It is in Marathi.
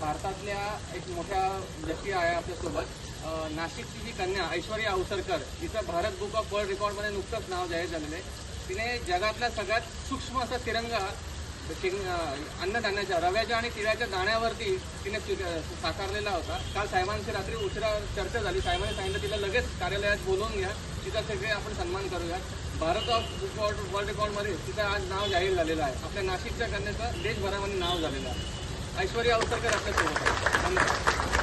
भारतातल्या एक मोठ्या व्यक्ती आहे आपल्यासोबत. नाशिकची जी कन्या ऐश्वर्या अवसरकर तिचं भारत बुक ऑफ वर्ल्ड रेकॉर्डमध्ये नुकतंच नाव जाहीर झालेलं आहे. तिने जगातला सगळ्यात सूक्ष्म असा तिरंगा अन्नधान्याच्या रव्याच्या आणि तिळाच्या दाण्यावरती तिने साकारलेला होता. काल साहेबांची रात्री उशिरा चर्चा झाली. साहेबांनी सांगितलं तिला लगेच कार्यालयात बोलवून घ्या. तिचा सगळे आपण सन्मान करूया भारत ऑफ बुक वर्ल्ड रेकॉर्डमध्ये तिचं आज नाव जाहीर झालेलं आहे. आपल्या नाशिकच्या कन्याचं देशभरामध्ये नाव झालेलं आहे. ऐश्वर्या अवसरकर आपल्यासोबत